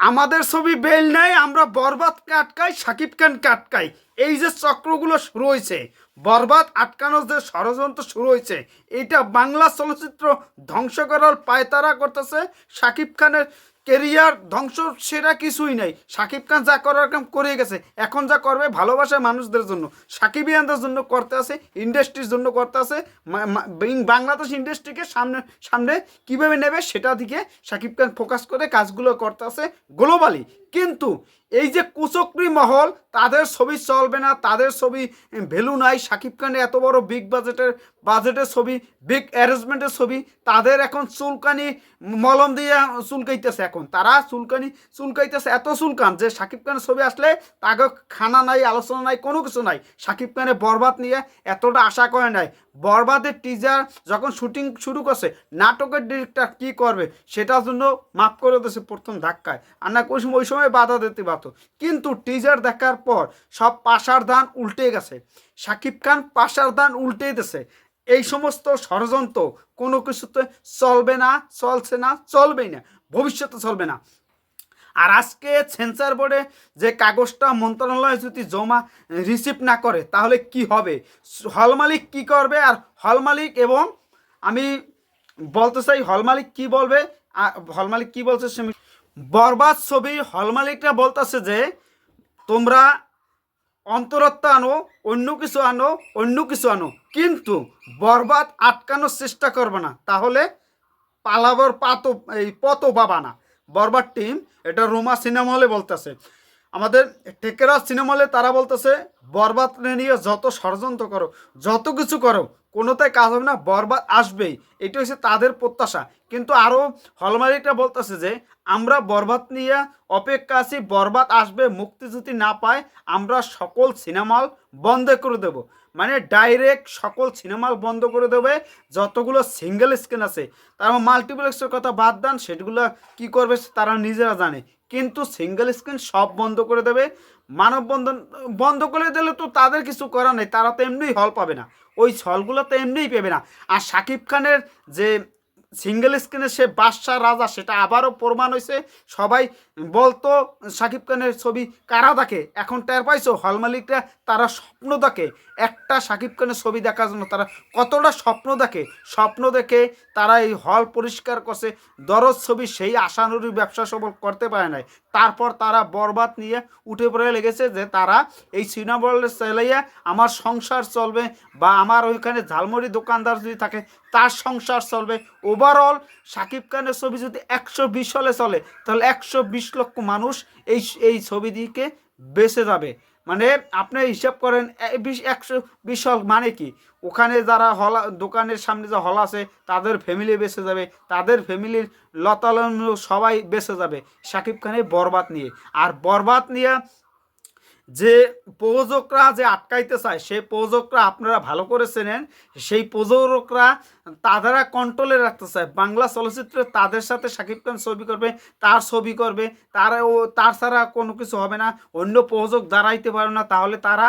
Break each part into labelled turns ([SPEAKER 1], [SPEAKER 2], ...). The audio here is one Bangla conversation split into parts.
[SPEAKER 1] আমাদের ছবি বেল নেয় আমরা বরবাদ কাটকাই, সাকিব খান কাটকাই। এই যে চক্রগুলো শুরু হয়েছে, বরবাদ আটকানোর যে ষড়যন্ত্র শুরু হয়েছে, এটা বাংলা চলচ্চিত্র ধ্বংস করার পায়তারা করতেছে সাকিব খানের কেরিয়ার ধ্বংস সেটা কিছুই নাই। সাকিব খান যা করার কাম করে গেছে। এখন যা করবে ভালোবাসার মানুষদের জন্য। সাকিবিয়ানদের জন্য করতে আছে ইন্ডাস্ট্রির জন্য করতে আছে। বাংলাদেশ ইন্ডাস্ট্রিকে সামনে সামনে কীভাবে নেবে সেটা দিকে সাকিব খান ফোকাস করে কাজগুলো করতে আছে গ্লোবালি কিন্তু এই যে কুচক্রি মহল, তাদের ছবি চলবে না, তাদের ছবি ভ্যালু নাই। সাকিব খানের এত বড় বিগ বাজেটের বাজেটের ছবি বিগ অ্যারেঞ্জমেন্টের ছবি, তাদের এখন চুলকানি মলম দিয়ে চুলকাইতেছে এখন। তারা চুলকানি, চুলকাইতেছে এত চুলকান যে সাকিব খানের ছবি আসলে তাকে খানা নাই, আলোচনা নাই, কোনো কিছু নাই। সাকিব খানের বরবাদ নিয়ে এতটা আশা করে নাই। বরবাদের টিজার যখন শুটিং শুরু করছে, নাটকের ডিরেক্টর কি করবে, সেটার জন্য মাফ করে দিয়েছে প্রথম ধাক্কায়। আর না ওই সময় সময় বাধা দিতে পারতো কিন্তু টিজার দেখার পর সব পাশার ধান উল্টে গেছে। সাকিব খান পাশার ধান উল্টে দিয়েছে এই সমস্ত ষড়যন্ত্র কোনো কিছুতে চলবে না, চলছে না, চলবেই না, ভবিষ্যতে চলবে না। আর আজকে সেন্সার বোর্ডে যে কাগজটা মন্ত্রণালয় যদি জমা রিসিভ না করে, তাহলে কি হবে? হল মালিক কী করবে? আর হল মালিক এবং আমি বলতে চাই, হল মালিক কী বলবে? হল মালিক কী বলছে সে বরবাদ ছবি হল মালিকরা বলতেছে যে, তোমরা অন্তরত্ব আনো, অন্য কিছু আনো, অন্য কিছু আনো। কিন্তু বরবাদ আটকানোর চেষ্টা করবে না। তাহলে পালাবর পাতো, এই পতো পাবা না। বরবাদ টিম এটা রোমা সিনেমা হলে বলতেছে। আমাদের টেকেরা সিনেমা হলে তারা বলতেছে, বরবাদ নিয়ে যত ষড়যন্ত্র করো, যত কিছু করো কোনোটাই কাজ হবে না, বরবাদ আসবেই। এটা হচ্ছে তাদের প্রত্যাশা। কিন্তু আরও হলমারিকটা বলতেছে যে, আমরা বরবাদ নিয়ে অপেক্ষা আছি, বরবাদ আসবে মুক্তি যদি না পায়, আমরা সকল সিনেমা হল বন্ধ করে দেব। মানে ডাইরেক্ট সকল সিনেমাল বন্ধ করে দেবে, যতগুলো সিঙ্গেল স্ক্রিন আছে। তার মাল্টিপ্লেক্সের কথা বাদ দেন, সেগুলো কি করবে তারা নিজেরা জানে। কিন্তু সিঙ্গেল স্ক্রিন সব বন্ধ করে দেবে। মানববন্ধন বন্ধ করে দিলে তো তাদের কিছু করার নেই, তারা তো এমনিই হল পাবে না। ওই হলগুলো তো এমনিই পাবে না। আর শাকিব খানের যে সিঙ্গেল স্ক্রিনে সে বাদশাহ রাজা, সেটা আবারও প্রমাণ হয়েছে। সবাই বলতো শাকিব খানের ছবি কারা দেখে? এখন টের পাইছো, হল মালিকরা তারা স্বপ্ন দেখে। একটা শাকিব খানের ছবি দেখার জন্য তারা কতটা স্বপ্ন দেখে? স্বপ্ন দেখে তারা এই হল পরিষ্কার করছে। দরজ ছবি সেই আশানুরূপ ব্যবসা সবল করতে পারে নাই। তারপর তারা বরবাদ নিয়ে উঠে পড়ে লেগেছে যে তারা এই সিনেমা চালাইয়া আমার সংসার চলবে বা আমার ওইখানে ঝালমুড়ি দোকানদার যদি থাকে তার সংসার চলবে। ওভারঅল শাকিব খানের ছবি যদি একশো বিশ হলে চলে, তাহলে একশো বিশ লক্ষ মানুষ এই এই ছবি দিকে বেঁচে যাবে। মানে আপনি হিসাব করেন বিশ, একশো বিশ হল মানে কি? ওখানে যারা হল, দোকানের সামনে যে হল আছে, তাদের ফ্যামিলি বেঁচে যাবে, তাদের ফ্যামিলির লতালন সবাই বেঁচে যাবে শাকিব খানের বরবাদ নিয়ে। আর বরবাদ নিয়ে যে প্রযোজকরা যে আটকাইতে চায় সেই প্রযোজকরা আপনারা ভালো করে চেনেন, সেই প্রযোজকরা তারা কন্ট্রোলে রাখতে চায়। বাংলা চলচ্চিত্রে তাদের সাথে শাকিব খান ছবি করবে, তার ছবি করবে, তারা ও, তার ছাড়া কোনো কিছু হবে না। অন্য প্রযোজক দাঁড়াইতে পারবে না, তাহলে তারা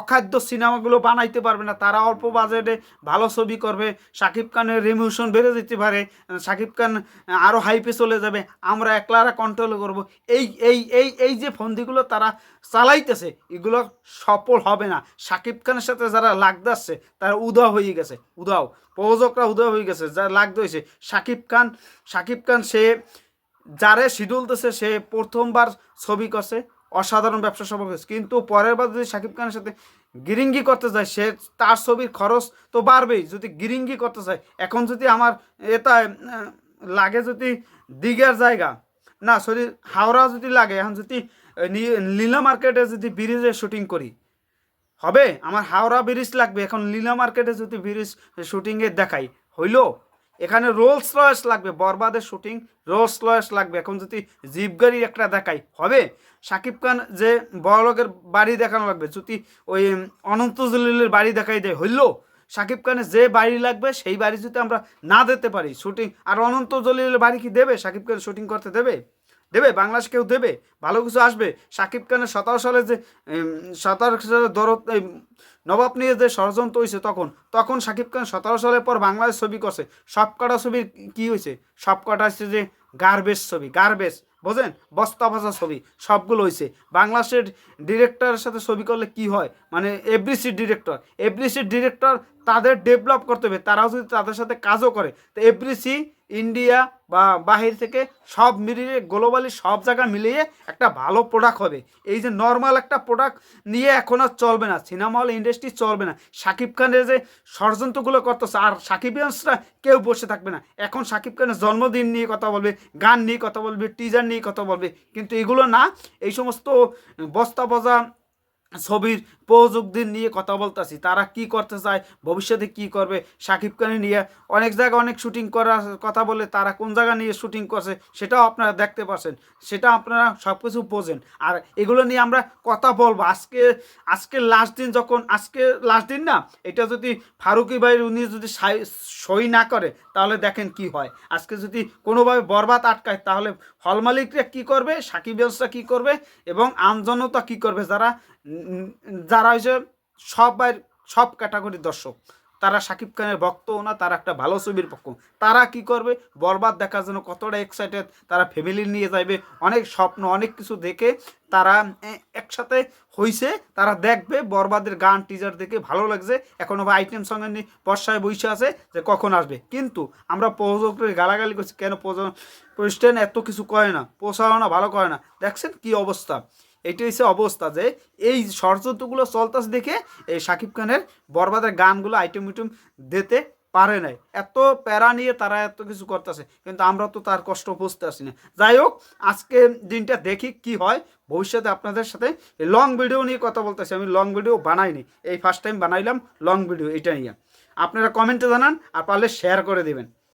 [SPEAKER 1] অখাদ্য সিনেমাগুলো বানাইতে পারবে না। তারা অল্প বাজেটে ভালো ছবি করবে, শাকিব খানের রিমিউশন বেড়ে যেতে পারে, শাকিব খান আরও হাইপে চলে যাবে, আমরা একলারা কন্ট্রোল করব। এই এই এই এই যে ফন্দিগুলো তারা চালাইতেছে, এগুলো সফল হবে না। শাকিব খানের সাথে যারা লাগদাচ্ছে তারা উদাও হয়ে গেছে উদাও প্রযোজকরা উদাও হয়ে গেছে যারা লাগতে হয়েছে। শাকিব খান শাকিব খান সে যারে শিডুলতেছে সে প্রথমবার ছবি করছে, অসাধারণ ব্যবসা সফল হয়েছে। কিন্তু পরের বার যদি শাকিব খানের সাথে গিরিঙ্গি করতে চায় সে তার ছবির খরচ তো বাড়বেই। যদি গিরিঙ্গি করতে চায়, এখন যদি আমার এটা লাগে যদি দিঘার জায়গা, না, সরি, হাওড়া যদি লাগে, এখন যদি লীলা মার্কেটে যদি ব্রিজে শুটিং করি হবে? আমার হাওড়া ব্রিজ লাগবে। এখন লীলা মার্কেটে যদি ব্রিজ শুটিংয়ে দেখাই, হইল? এখানে রোলস রয়েস লাগবে, বরবাদের শুটিং রোলস রয়েস লাগবে। এখন যদি জিপ গাড়ি একটা দেখাই, হবে? সাকিব খান যে বড়লোকের বাড়ি দেখানো লাগবে, যদি ওই অনন্ত জলিলের বাড়ি দেখাই দেয়, হইল? সাকিব খানের যে বাড়ি লাগবে, সেই বাড়ি যদি আমরা না দিতে পারি শুটিং আর অনন্ত জলিলের বাড়ি কি দেবে? সাকিব খান শুটিং করতে দেবে? দেবে? বাংলাদেশ কেউ দেবে? ভালো কিছু আসবে? সাকিব খানের সতেরো সালে যে সতেরো সালে এই, নবাব নিয়ে যে ষড়যন্ত্র হয়েছে তখন তখন সাকিব খান সতেরো সালের পর বাংলাদেশ ছবি করছে। সব কটা ছবির কী হয়েছে? সব কটা হচ্ছে যে গার্বেজ ছবি গার্বেজ বোঝেন? বস্তা ভাষা ছবি, সবগুলো হয়েছে। বাংলাদেশের ডিরেক্টরের সাথে ছবি করলে কি হয়? মানে এভরিসি ডিরেক্টর এভরিসি ডিরেক্টর তাদের ডেভেলপ করতে হবে। তারাও যদি তাদের সাথে কাজও করে, তো এভরিসি ইন্ডিয়া বা বাহির থেকে সব মিলিয়ে গ্লোবালি সব জায়গা মিলিয়ে একটা ভালো প্রোডাক্ট হবে। এই যে নর্মাল একটা প্রোডাক্ট নিয়ে এখন আর চলবে না সিনেমা হল ইন্ডাস্ট্রি চলবে না। শাকিব খানের যে ষড়যন্ত্রগুলো করতেছে, আর সাকিবিয়ান্সরা কেউ বসে থাকবে না। এখন শাকিব খানের জন্মদিন নিয়ে কথা বলবে, গান নিয়ে কথা বলবে টিজার নিয়ে কথা বলবে, কিন্তু এগুলো না। এই সমস্ত বস্তা বজা ছবির প্রযোগদের নিয়ে কথা বলতেছি, তারা কি করতে চায়, ভবিষ্যতে কি করবে, সাকিব খানের নিয়ে অনেক জায়গায় অনেক শুটিং করার কথা বলে তারা কোন জায়গা নিয়ে শুটিং করছে, সেটাও আপনারা দেখতে পাচ্ছেন সেটা আপনারা সব কিছু বোঝেন। আর এগুলো নিয়ে আমরা কথা বলব। আজকে আজকে লাস্ট দিন যখন, আজকে লাস্ট দিন না, এটা যদি ফারুকি ভাই উনি যদি সাই- না করে, তাহলে দেখেন কি হয়। আজকে যদি কোনোভাবে বরবাদ আটকায়, তাহলে হল মালিকরা কী করবে, সাকিব ব্যবস্থা কী করবে, এবং আমজনতা কী করবে যারা যারা হয়েছে সবাই সব ক্যাটাগরির দর্শক। তারা শাকিব খানের ভক্তও না, তারা একটা ভালো ছবির পক্ষ। তারা কি করবে? বরবাদ দেখার জন্য কতটা এক্সাইটেড তারা ফ্যামিলি নিয়ে যাবে অনেক স্বপ্ন, অনেক কিছু দেখে তারা একসাথে হইছে, তারা দেখবে, বরবাদের গান টিজার দেখে ভালো লাগছে। এখন আবার আইটেম সঙ্গে নিয়ে বর্ষায় বসে আছে যে কখন আসবে। কিন্তু আমরা প্রযোজকের গালাগালি করছি, কেন প্রতিষ্ঠান এত কিছু করে না, প্রচারণা ভালো করে না। দেখছেন কি অবস্থা? এইটা হচ্ছে অবস্থা যে এই ষড়যন্ত্রগুলো চলতেছে দেখে এই শাকিব খানের বরবাদের গানগুলো আইটেম উইটেম দিতে পারে নাই। এত প্যারা নিয়ে তারা এত কিছু করতেছে, কিন্তু আমরা তো তার কষ্ট বুঝতে আসি না। যাই হোক, আজকে দিনটা দেখি কি হয়। ভবিষ্যতে আপনাদের সাথে লং ভিডিও নিয়ে কথা বলতেছি। আমি লং ভিডিও বানাইনি। এই ফার্স্ট টাইম বানাইলাম লং ভিডিও এটা নিয়ে। আপনারা কমেন্টে জানান, আর পারলে শেয়ার করে দেবেন।